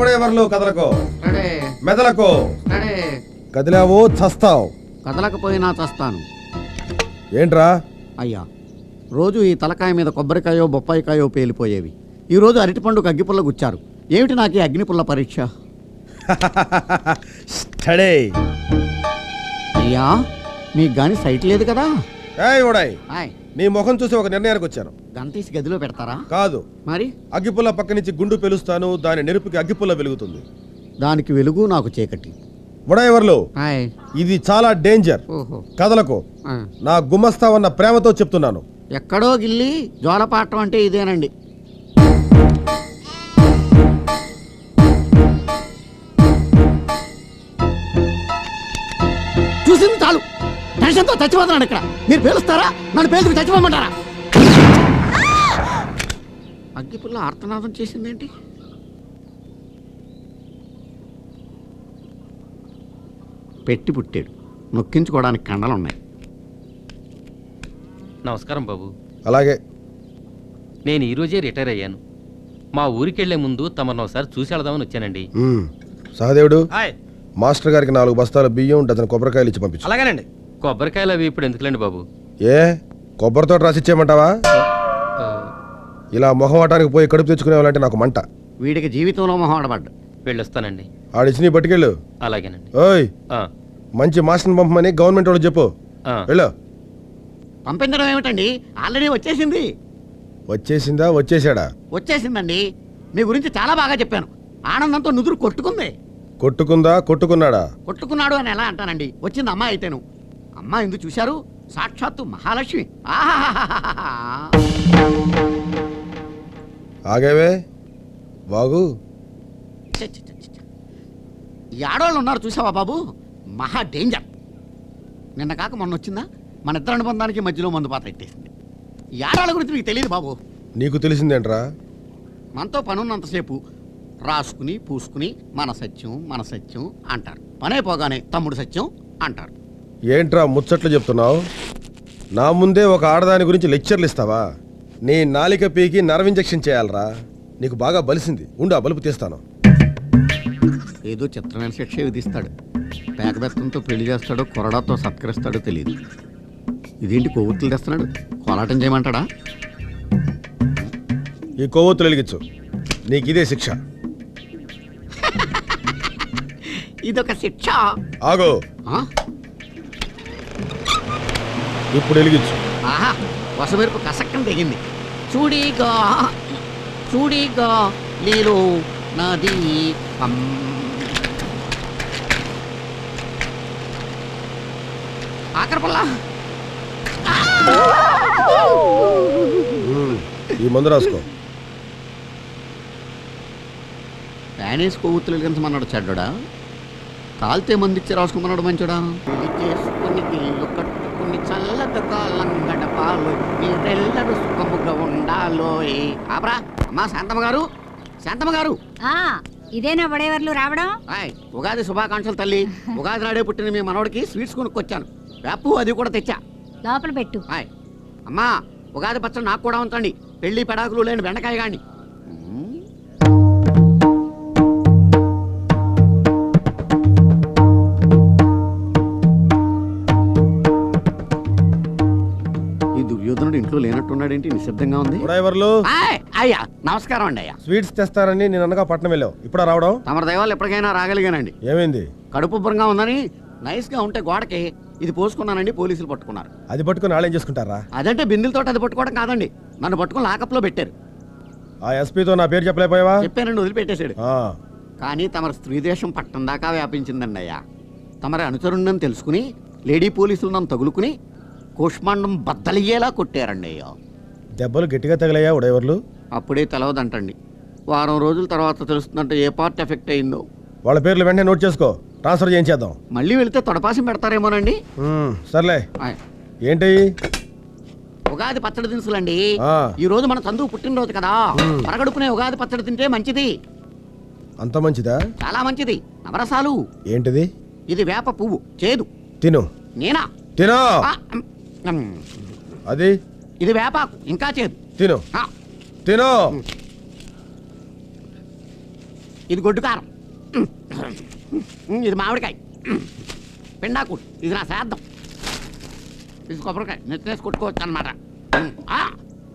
ఉడయవర్లు కదలకు మెదలకు? కదిలావు చస్తావు. కదలకపోయినా చస్తాను. ఏంట్రా? అయ్యా రోజు ఈ తలకాయ మీద కొబ్బరికాయో బొప్పాయికాయో పేలిపోయేవి. ఈరోజు అరటిపండుకు అగ్గిపుల్ల గుచ్చారు. ఏమిటి నాకు ఈ అగ్నిపుల్ల పరీక్ష? స్టడీ. అయ్యా మీకు గాని సైట్ లేదు కదా? ఏయ్ నీ ముఖం చూసి ఒక నిర్ణయానికి వచ్చాను. గంట తీసి గదిలో పెడతారా? కాదు. మరి? అగ్గిపుల్ల పక్క నుంచి గుండు పెలుస్తాను దాని నెరుపుకి అగ్గిపుల్ల వెలుగుతుంది. దానికి వెలుగు నాకు చీకటి. ఉడయవర్లు హాయ్ ఇది చాలా డేంజర్ ఆ. నా గుమస్తావన్న ప్రేమతో చెప్తున్నాను. ఎక్కడో గిల్లి జోలపాటం అంటే ఇదేనండి. చూసింది చాలు. టెన్షన్తో చచ్చిపోతున్నాను ఇక్కడ. మీరు పేలుస్తారా? నన్ను పేలుకు చచ్చిపోమంటారా? అగ్గిపుల్ల ఆర్తనాదం చేసిందేంటి? పెట్టి పుట్టాడు. నొక్కించుకోవడానికి కండలున్నాయి. నమస్కారం బాబు. అలాగే. నేను ఈరోజే రిటైర్ అయ్యాను. మా ఊరికెళ్ళే ముందు తమను ఒకసారి చూసి వెళదామని వచ్చానండి. సహదేవుడు హాయ్. మాస్టర్ గారికి నాలుగు బస్తాల బియ్యం డజన్ కొబ్బరికాయలు ఇచ్చి పంపించు. అలాగేనండి. కొబ్బరికాయలు అవి ఇప్పుడు ఎందుకులేండి బాబు? ఏ? కొబ్బరితో రాసిచ్చేయమంటావా ఇలా మొహం ఆటానికి పోయి కడుపు తెచ్చుకునేవాళ్ళంటే నాకు మంట. వీడికి జీవితంలో మొహమాడబడ్డా వెళ్ళొస్తానండి. ఆడిచ్చి నీ పట్టుకెళ్ళు అలాగేనండి. ఓయ్ ఆ, మంచి మాస్టర్ని పంపమని గవర్నమెంట్ వాళ్ళు చెప్పు. ఆ. వెళ్ళు. పంపించడం ఏమిటండి? ఆల్రెడీ వచ్చేసింది. వచ్చేసిందా? వచ్చేసాడా? వచ్చేసిందండి. మీ గురించి చాలా బాగా చెప్పాను. ఆనందంతో నుదురు కొట్టుకుంది. కొట్టుకుందా? కొట్టుకున్నాడా? కొట్టుకున్నాడు అని ఎలా అంటానండి? వచ్చింది అమ్మ అయితేను. అమ్మ ఎందుకు చూశారు? సాక్షాత్తు మహాలక్ష్మి. ఆహాహాహాహా. ఆగేవే. బాగు. ఆడవాళ్ళు ఉన్నారు చూసావా బాబు? మహా డేంజర్. నిన్న కాక మొన్న వచ్చిందా? మన ఇద్దరు అనుబంధానికి మధ్యలో మందు పాత్ర ఎట్టేసింది ఈ ఆడవాళ్ళ గురించి మీకు తెలియదు బాబు. నీకు తెలిసిందేంట్రా? మనతో పనున్నంతసేపు రాసుకుని పూసుకుని మన సత్యం మన సత్యం అంటారు. పనైపోగానే తమ్ముడు సత్యం అంటారు. ఏంట్రా ముచ్చట్లు చెప్తున్నావు? నా ముందే ఒక ఆడదాని గురించి లెక్చర్లు ఇస్తావా? నీ నాలిక పీకి నర్వ్ ఇంజెక్షన్ చేయాలరా? నీకు బాగా బలిసింది. ఉండు ఆ బలుపు తీస్తాను. ఏదో చిత్రమైన శిక్ష విధిస్తాడు. పేకబెత్తంతో పెళ్ళి చేస్తాడో కొరడాతో సత్కరిస్తాడో తెలియదు ఇదేంటి కొవ్వొత్తులు తెస్తున్నాడు? కోలాటం చేయమంటాడా? ఈ కొవ్వొత్తులు వెలిగించు. నీకు ఇదే శిక్ష. ఇదొక శిక్ష. ఆగో? ఇప్పుడు వెలిగించు. ఆహా వసమెరుపు కసక్కం తెగింది. చూడిగా చూడిగా నీలో నది పం. ఆఖరి పుల్ల. ఉమ్, ఈ మందు రాసుకో. ప్యానేస్ కొవ్వొత్తులు వెలిగించమన్నాడు చెడ్డడా? కాల్తే మందిచ్చి రాసుకోమన్నాడు మంచోడా? పెళ్ళి చేసుకుని ఇల్లు కట్టుకుని చల్లగా కాలం గడపాలు మీరెల్లరూ సుఖముగా ఉండాలోయ్. ఆపరా. అమ్మా శాంతమ్మ గారు. శాంతమ్మ గారు. ఆ ఇదేనా వడేవర్లు రావడం? హాయ్ ఉగాది శుభాకాంక్షలు తల్లి. ఉగాది నాడే పుట్టిన మీ మనవడికి స్వీట్స్ కొనుక్కొచ్చాను. వేపు అది కూడా తెచ్చా. లోపల పెట్టు. హాయ్. అమ్మా ఉగాది పచ్చడి నాకు కూడా ఉంచండి. పెళ్ళి పెడాకులు లేని బెండకాయ గాని. ఈ దుర్యోధనుడు ఇంట్లో లేనట్టున్నాడేంటి? నిశ్శబ్దంగా ఉంది. డ్రైవర్లు హాయ్, అయ్యా నమస్కారం అండి అయ్యా. స్వీట్స్ తెస్తారని నేను అనగా పట్నం వెళ్ళావు. ఇప్పుడు రావడం? తమరి దైవాలు ఎప్పటికైనా రాగలిగానండి. ఏమైంది? కడుపు ఉబ్బరంగా ఉందని నైస్గా ఉంటే గోడకి ఇది పోసుకున్నానండి పోలీసులు పట్టుకున్నారు. అది పట్టుకుని ఆళ్ళేం చేసుకుంటారా? అదంటే బిందెలతో అది పట్టుకోవడం కాదండి. నన్ను పట్టుకుని లాకప్లో పెట్టారు. ఆ ఎస్పీతో నా పేరు చెప్పలేకపోయావా? చెప్పానండి వదిలిపెట్టేశాడు. కానీ తమరి స్త్రీదేశం పట్టం దాకా వ్యాపించిందండి అయ్యా. తమరి అనుచరుణ్ణని తెలుసుకుని లేడీ పోలీసులు నన్ను తగులుకుని కూష్మాండం బద్దలయ్యేలా కొట్టారండి అయ్యా. దెబ్బలు గట్టిగా తగిలాయా ఉడైవర్లు అప్పుడే తెలవదంటండి. వారం రోజుల తర్వాత తెలుస్తుందంటే ఏ పార్ట్ ఎఫెక్ట్ అయిందో. వాళ్ళ పేర్లు వెంటనే నోట్ చేసుకో. ట్రాన్స్ఫర్ చేయించేద్దాం. మళ్ళీ వెళితే తొడపాసం పెడతారేమోనండి. సర్లే. ఏంటి? ఉగాది పచ్చడి దినుసులండి. ఈ రోజు మన చందువు పుట్టినరోజు కదా. పరగడుపునే ఉగాది పచ్చడి తింటే మంచిది. అంత మంచిదా? చాలా మంచిది. నవరసాలు. ఏంటిది? ఇది వేప పువ్వు చేదు. తిను. నేనా? తిను. అది? ఇది వేపాకు ఇంకా చేదు. తిను. తిను. ఇది గొడ్డు కారం. మ్. మ్, ఇది మామిడికాయ. పిండాకు. ఇది నా శ్రాద్ధం ఇది కొబ్బరికాయ. నెత్తేసి కొట్టుకోవచ్చు అనమాట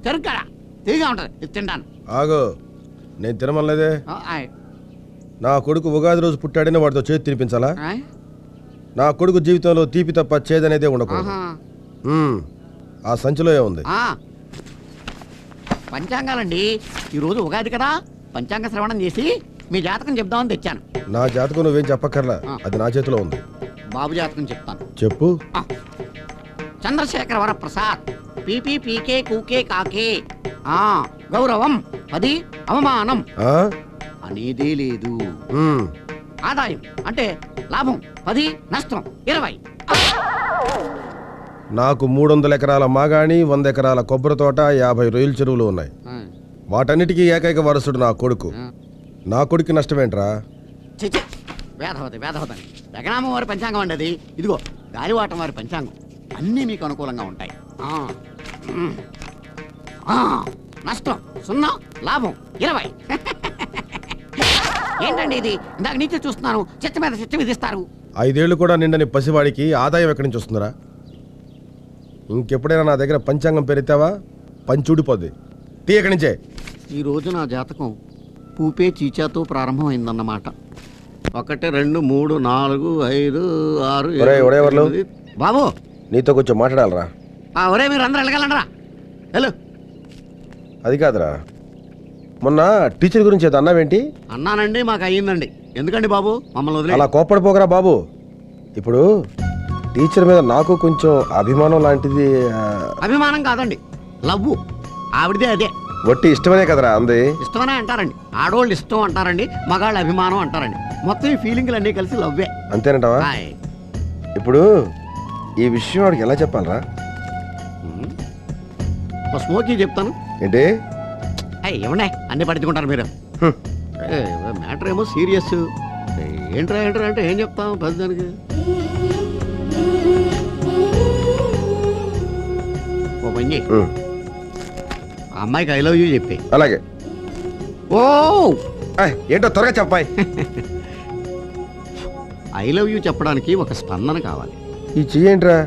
చెరుకు కదా తీగా ఉంటుంది. ఇది తింటాను. ఆగు. నేను ఆయ్. నా కొడుకు ఉగాది రోజు పుట్టాడని వాడితో చేతి తినిపించాలా. నా కొడుకు జీవితంలో తీపి తప్ప చేదనేదే ఉండకూడదు. ఆ సంచిలో ఏముంది. పంచాంగాలండి. ఈరోజు ఉగాది కదా. పంచాంగ శ్రవణం చేసి మీ జాతకం చెప్దామని తెచ్చాను. నా జాతకం నువ్వేం చెప్పక్కర్లా. అది నా చేతిలో ఉంది. బాబు జాతకం చెప్తాను. చెప్పు. చంద్రశేఖర వరప్రసాద్. పీపీ పీకే కూకే కాకే ఆ. గౌరవం పది అవమానం. ఆ? అనేదే లేదు. ఆదాయం అంటే లాభం పది నష్టం ఇరవై. నాకు మూడు వందల ఎకరాల మాగాణి వంద ఎకరాల కొబ్బరి తోట యాభై రొయ్యల చెరువులు ఉన్నాయి. వాటన్నిటికీ ఏకైక వారసుడు నా కొడుకు. నా కొడుకు నష్టమేంట్రా? చిచి వేదవతి వేదవతి జగనామ వారి పంచాంగం అండి అది. ఇదిగో గాలివాటం వారి పంచాంగం. అన్నీ మీకు అనుకూలంగా ఉంటాయి. ఆ. మ్. ఆ. నష్టం సున్నా లాభం ఇరవై. ఏంటండి ఇది? ఇందాక నుంచి చూస్తున్నాను. చిత్త మీద చిత్త విధిస్తారు ఐదేళ్ళు కూడా నిండని పసివాడికి ఆదాయం ఎక్కడి నుంచి వస్తుందిరా? ఇంకెప్పుడైనా నా దగ్గర పంచాంగం పెరితావా పంచుడిపోద్ది. తీ ఎక్కడి నుంచే? ఈ రోజు నా జాతకం పూపే చీచాతో ప్రారంభమైందన్నమాట. ఒకటి రెండు మూడు నాలుగు ఐదు ఆరు ఏడు, ఒరేయ్, ఒరేయ్ వర్లు. ఎనిమిది. బాబు! నీతో కొంచెం మాట్లాడాలరా. ఆ ఒరే మీరు అందరూ వెళ్ళగలండి రా హలో అది కాదురా. మొన్న టీచర్ గురించి ఏదో అన్నావేంటి? అన్నానండి మాకు అయ్యిందండి. ఎందుకండి బాబు? మమ్మల్ని వదిలే అలా కోప్పడిపోకరా బాబు. ఇప్పుడు టీచర్ మీద నాకు కొంచెం అభిమానం లాంటిది ఆ, అభిమానం కాదండి. లవ్వు. ఆవిడదే అదే. వట్టి ఇష్టమనే కదరా అంది. ఇష్టమనే అంటారండి. ఆడవాళ్ళు ఇష్టం అంటారండి మగాళ్ళు అభిమానం అంటారండి. మొత్తం ఈ ఫీలింగ్లు అన్నీ కలిసి లవ్వే. అంతేనంటావా? హాయ్. ఇప్పుడు ఈ విషయం వాడికి ఎలా చెప్పాలరా. ఓ స్మోకీ చెప్తాను. ఏంటి? అయ్యి ఏమండే? అన్ని పట్టించుకుంటారు మీరు. హ్మ్. మ్యాటర్ ఏమో సీరియస్. ఏంట్రా ఏంట్రా అంటే ఏం చెప్తాం పెద్దదానికి ఓ పని చెయ్యి. ఉమ్, ఆ అమ్మాయికి ఐ లవ్ యూ చెప్పి. అలాగే. ఓ! ఏంటో త్వరగా చెప్పాయి ఐ లవ్ యూ చెప్పడానికి ఒక స్పందన కావాలి. ఈ చెయ్యేంట్రా.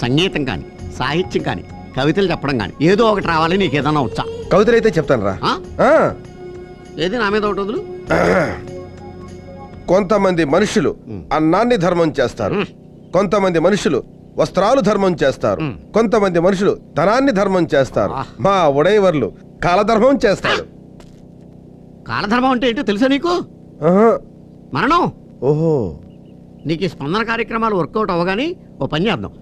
సంగీతం కానీ సాహిత్యం కానీ కవితలు చెప్పడం కానీ ఏదో ఒకటి రావాలి నీకు ఏదైనా వచ్చా? కవితలైతే చెప్తాను రా ఆ? ఏది నా మీద ఒకటి వదులు? కొంతమంది మనుషులు అన్నాన్ని ధర్మం చేస్తారు. కొంతమంది మనుషులు వస్త్రాలు ధర్మం చేస్తారు. కొంతమంది మనుషులు ధనాన్ని ధర్మం చేస్తారు. మా ఉడైవర్లు కాలధర్మం చేస్తాడు కాలధర్మం అంటే ఏంటో తెలుసా నీకు. మరణం. ఓహో. నీకు ఈ స్పందన కార్యక్రమాలు వర్కౌట్ అవ్వగానే ఓ పని చేద్దాం.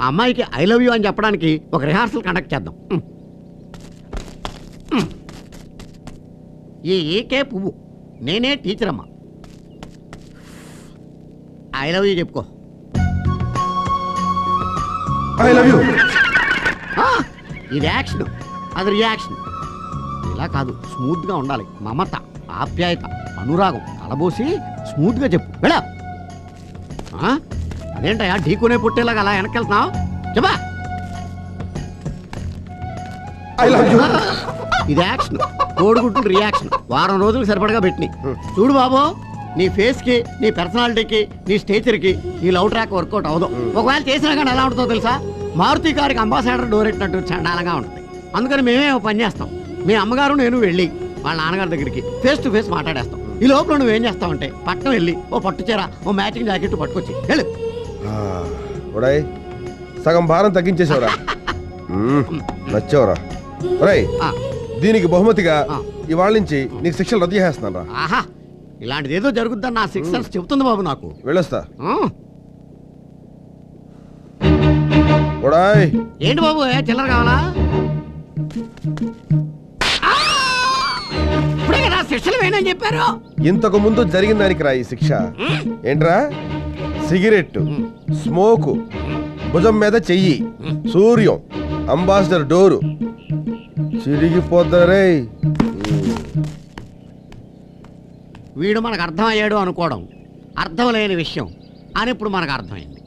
ఆ అమ్మాయికి ఐ లవ్ యూ అని చెప్పడానికి ఒక రిహార్సల్ కండక్ట్ చేద్దాం. ఈ ఏకే పువ్వు. నేనే టీచర్ అమ్మా ఐ లవ్ యూ చెప్పుకో. I love you. ఇది యాక్షన్ అది రియాక్షన్ ఇలా కాదు స్మూత్గా ఉండాలి. మమత ఆప్యాయత అనురాగం కలబోసి స్మూత్గా చెప్పు. వెళ్ళా. అదేంటయా ఢీకునే పుట్టేలాగా అలా వెనక్కి వెళ్తున్నావు చెప్పా ఇది యాక్షన్ కోడిగుడ్డు రియాక్షన్ వారం రోజులు సరిపడగా పెట్టినాయి. చూడు బాబు నీ ఫేస్కి నీ పర్సనాలిటీకి నీ స్టేచర్కి నీ లవ్ ట్రాక్ వర్కౌట్ అవ్వదు. ఒకవేళ చేసినా కానీ ఎలా ఉంటుందో తెలుసా? మారుతి కారుకి అంబాసాడర్ డోర్ ఎట్టినట్టు చండాలంగా ఉంటుంది. అందుకని మేమే పని చేస్తాం. మీ అమ్మగారు నేను వెళ్ళి వాళ్ళ నాన్నగారి దగ్గరికి ఫేస్ టు ఫేస్ మాట్లాడేస్తాం. ఈ లోపల నువ్వేం చేస్తావంటే పట్టణం వెళ్ళి ఓ పట్టు చీర ఓ మ్యాచింగ్ జాకెట్ పట్టుకొచ్చి వెళ్ళు. సగం భారం తగ్గించేసావురా. నచ్చావురా. ఒరేయ్ దీనికి బహుమతిగా. ఇవాళ నుంచి నీకు శిక్షలు రద్దు చేస్తున్నాను రా ఆహా ఇలాంటిది ఏదో జరుగుద్దని నా సిక్స్ సెన్స్ చెప్తుంది బాబు నాకు. వెళ్ళొస్తా. ఆ, ఏంటి బాబు ఏ చిల్లర కావాలా? ఆ! ఇప్పుడే కదా శిక్ష శిక్షలు వేయనని చెప్పారు. ఇంతకు ముందు జరిగిన దానికి రా ఈ శిక్ష. ఏంట్రా? సిగరెట్ స్మోకు భుజం మీద చెయ్యి సూర్యం అంబాసిడర్ డోరు. చిరిగిపోద్దరే వీడు మనకు అర్థమయ్యాడు అనుకోవడం అర్థం లేని విషయం అని ఇప్పుడు మనకు అర్థమైంది.